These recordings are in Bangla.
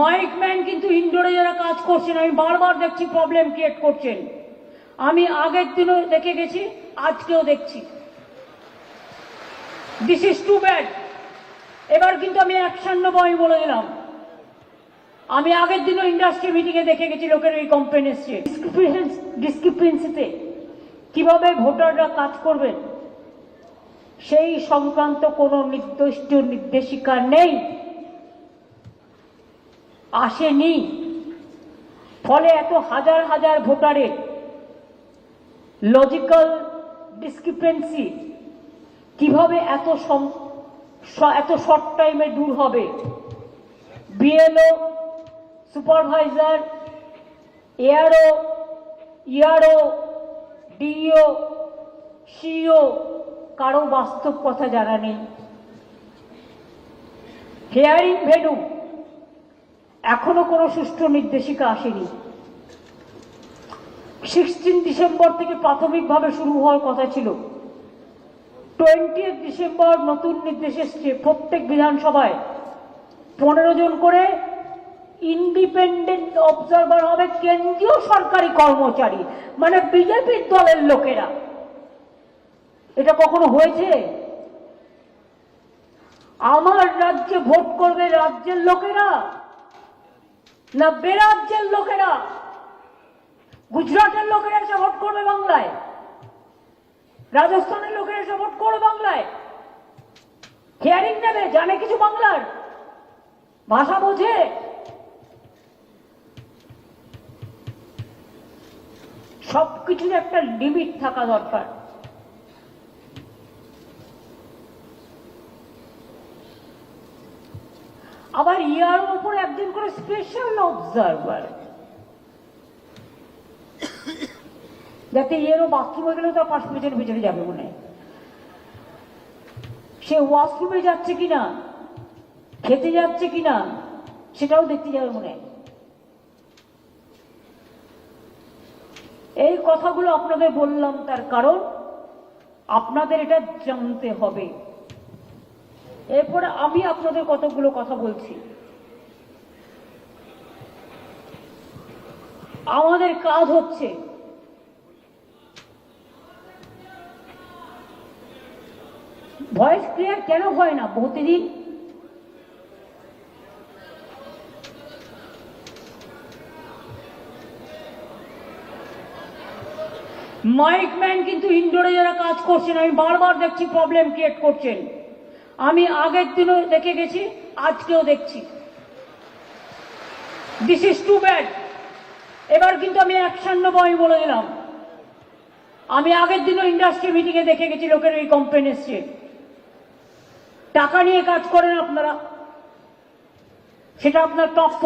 মাইক ম্যান কিন্তু ইনডোরে যারা কাজ করছেন, আমি বারবার দেখছি প্রবলেম ক্রিয়েট করছেন। আমি আগের দিনও দেখে গেছি, আজকেও দেখছি। দিস ইজ টু ব্যাড এবার কিন্তু আমি অ্যাকশন নেব, আমি বলে দিলাম। আমি আগের দিনও ইন্ডাস্ট্রি মিটিংয়ে দেখে গেছি, লোকের এই কমপ্লেন এসছে। ডিসক্রিপেন্সিতে কীভাবে ভোটাররা কাজ করবেন? সেই সংক্রান্ত কোনো নির্দিষ্ট নির্দেশিকা নেই। আসেনি। ফলে এত হাজার হাজার ভোটারের লজিক্যাল ডিসক্রিপেন্সি কীভাবে এত এত শর্ট টাইমে দূর হবে? BLO supervisor ARO ERO DEO CO কারও বাস্তব কথা জানা নেই। হেয়ারিং ভেনু এখনও কোনো সুষ্ঠু নির্দেশিকা আসেনি। সিক্সটিন ডিসেম্বর থেকে প্রাথমিকভাবে শুরু হওয়ার কথা ছিল। টোয়েন্টি ডিসেম্বর নতুন নির্দেশ এসছে প্রত্যেক বিধানসভায়। পনেরো জন করে ইন্ডিপেন্ডেন্ট অবজারভার হবে কেন্দ্রীয় সরকারি কর্মচারী মানে বিজেপির দলের লোকেরা। এটা কখনো হয়েছে? আমার রাজ্যে ভোট করবে রাজ্যের লোকেরা? না বেরাজ্যের লোকেরা, গুজরাটের লোকেরা এসে ভোট করবে বাংলায়। রাজস্থানের লোকেরা এসে ভোট করবে বাংলায়। হিয়ারিং নেবে, জানে কিছু বাংলার? ভাষা বোঝে? সবকিছুর একটা লিমিট থাকা দরকার। উপর একজন করে স্পেশাল অবজারভার যাতে ইয়েরও বাথরুমে গেলেও তার পাশ পেছনে পেছনে যাবে মনে সে ওয়াশরুমে যাচ্ছে কিনা, খেতে যাচ্ছে কিনা, সেটাও দেখতে যাবে মনে হয়। এই কথাগুলো আপনাদের বললাম তার কারণ আপনাদের এটা জানতে হবে। এরপরে আমি আপনাদের কতগুলো কথা বলছি। আমাদের কাজ হচ্ছে ভয়েস ক্লিয়ার কেন হয় না প্রতিদিন? মাইক ম্যান কিন্তু ইনডোরে যারা কাজ করছেন, আমি বারবার দেখছি প্রবলেম ক্রিয়েট করছেন। আমি আগের দিনও দেখে গেছি, আজকেও দেখছি। দিস ইজ টু ব্যাড এবার কিন্তু আমি আমি বলে দিলাম। আমি আগের দিনও ইন্ডাস্ট্রি মিটিংয়ে দেখে গেছি, লোকের এই কমপ্লেন এসছে। টাকা নিয়ে কাজ করেন আপনারা। সেটা আপনার প্রাপ্য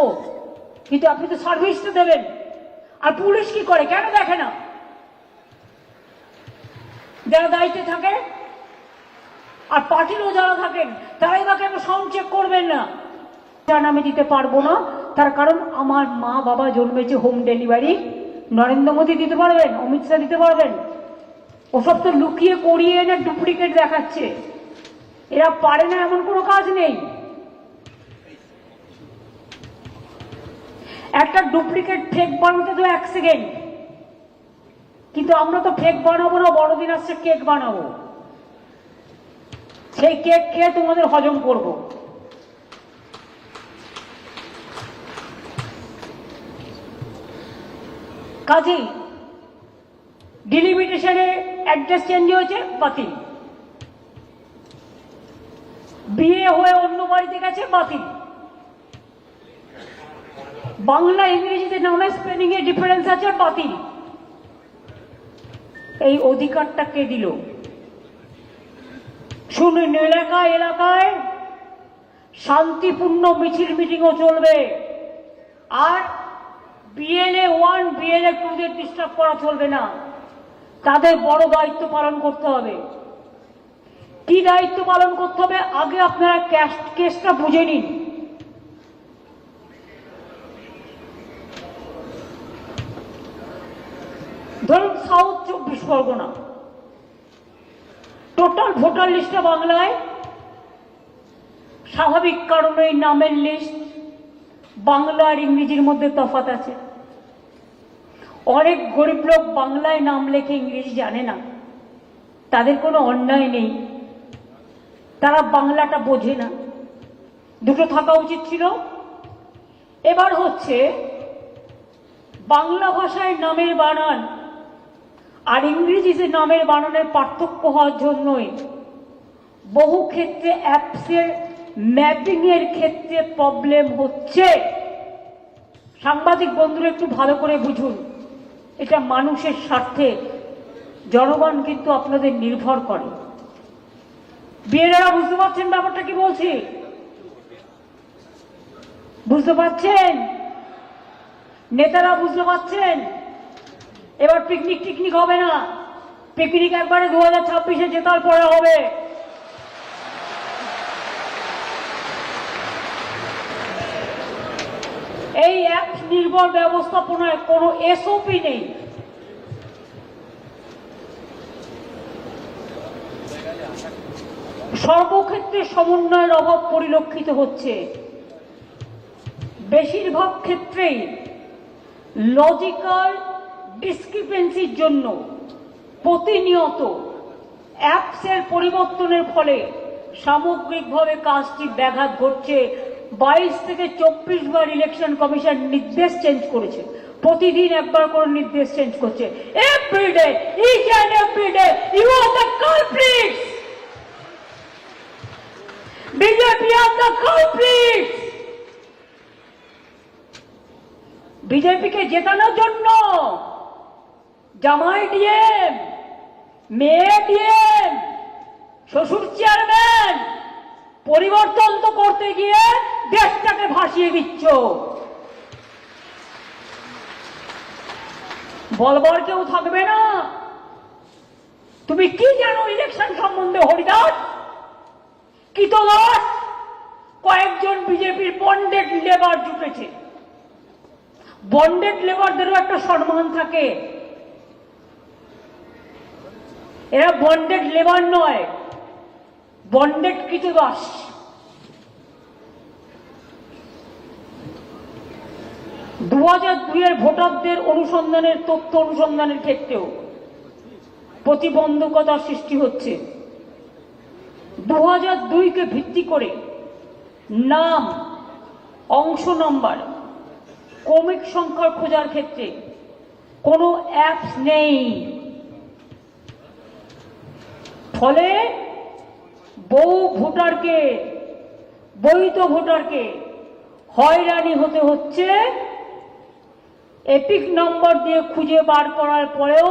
কিন্তু আপনি তো সার্ভিসটা দেবেন। আর পুলিশ কি করে? কেন দেখে না? যারা দায়িত্বে থাকে, আর পার্টিরও যারা থাকেন, তারাই বা কেন সাউন্ড চেক করবেন না? জান আমি দিতে পারব না। তার কারণ আমার মা বাবা জন্মেছে হোম ডেলিভারি নরেন্দ্র মোদী দিতে পারবেন, অমিত শাহ দিতে পারবেন। ওসব তো লুকিয়ে করিয়ে এনে ডুপ্লিকেট দেখাচ্ছে। এরা পারে না, এমন কোনো কাজ নেই। একটা ডুপ্লিকেট ফেক বানাতে তো এক সেকেন্ড কিন্তু আমরা তো ফেক বানাবো না, বড়দিন আসছে কেক বানাবো। সেই কেক খেয়ে তোমাদের হজম করব। কাজেই ডিলিমিটেশনে অ্যাড্রেস চেঞ্জ হয়েছে, বাতিল। বিয়ে হয়ে অন্য বাড়িতে গেছে, বাতিল। বাংলা, ইংরেজিতে নামে স্পেলিং এ ডিফারেন্স আছে, বাতিল। এই অধিকারটা কে দিল? শুনুন এলাকায় এলাকায় শান্তিপূর্ণ মিছিল মিটিংও চলবে। আর বিএলএ ওয়ান বিএলএ টু দের ডিস্টার্ব করা চলবে না। তাদের বড় দায়িত্ব পালন করতে হবে। কি দায়িত্ব পালন করতে হবে? আগে আপনারা কেসটা বুঝে নিন। ধরুন সাউথ চব্বিশ পরগনা। টোটাল ভোটার লিস্টটা বাংলায় স্বাভাবিক কারণে নামের লিস্ট বাংলা আর ইংরেজির মধ্যে তফাৎ আছে। অনেক গরিব লোক বাংলায় নাম লেখে ইংরেজি জানে না। তাদের কোনো অন্যায় নেই। তারা বাংলাটা বোঝে না। দুটো থাকা উচিত ছিল। এবার হচ্ছে বাংলা ভাষায় নামের বানান আর ইংরেজিতে নামের বানানের পার্থক্য হওয়ার জন্যই বহু ক্ষেত্রে অ্যাপসের ম্যাপিং এর ক্ষেত্রে প্রবলেম হচ্ছে। সাংবাদিক বন্ধুরা, একটু ভালো করে বুঝুন। এটা মানুষের স্বার্থে, জনগণ কিন্তু আপনাদের নির্ভর করে। বিয়েরা বুঝতে পারছেন ব্যাপারটা কি বলছি? বুঝতে পারছেন? নেতারা বুঝতে পারছেন? এবার পিকনিক টিকনিক হবে না। পিকনিক একবারে দু হাজার ছাব্বিশে জেতার পরে হবে। এই অ্যাপ নির্ভর ব্যবস্থাপনায় কোনো এসওপি নেই। সর্বক্ষেত্রে সমন্বয়ের অভাব পরিলক্ষিত হচ্ছে। বেশিরভাগ ক্ষেত্রেই লজিক্যাল ডিসক্রিপেন্সির জন্য প্রতিনিয়ত অ্যাপসের পরিবর্তনের ফলে সামগ্রিকভাবে কাজটি ব্যাঘাত ঘটছে। বাইশ থেকে চব্বিশ বার ইলেকশন কমিশন নির্দেশ চেঞ্জ করেছে। প্রতিদিন একবার করে নির্দেশ চেঞ্জ করছে। ইউ দ্য বিজেপি আর দ্য বিজেপিকে জেতানোর জন্য জামাই ডিএম মেয়ে ডিএম শ্বশুর চেয়ারম্যান পরিবর্তন তো করতে গিয়ে দেশটাকে ভাসিয়ে দিচ্ছ। বলবার কেউ থাকবে না। তুমি কি জানো ইলেকশন সম্বন্ধে, হরিদাস? কি তো কয়েকজন বিজেপির বন্ডেড লেবার জুটেছে। বন্ডেড লেবারদেরও একটা সম্মান থাকে। এরা বন্ডেড লেবার নয়। বন্ডেড কৃতদাস দু হাজার দুইয়ের ভোটারদের অনুসন্ধানের, তথ্য অনুসন্ধানের ক্ষেত্রেও প্রতিবন্ধকতার সৃষ্টি হচ্ছে। দু হাজার দুইকে ভিত্তি করে নাম, অংশ নম্বর, ক্রমিক সংখ্যার খোঁজার ক্ষেত্রে কোনো অ্যাপস নেই। ফলে বহু ভোটারকে, বৈধ ভোটারকে হয়রানি হতে হচ্ছে। এপিক নম্বর দিয়ে খুঁজে বার করার পরেও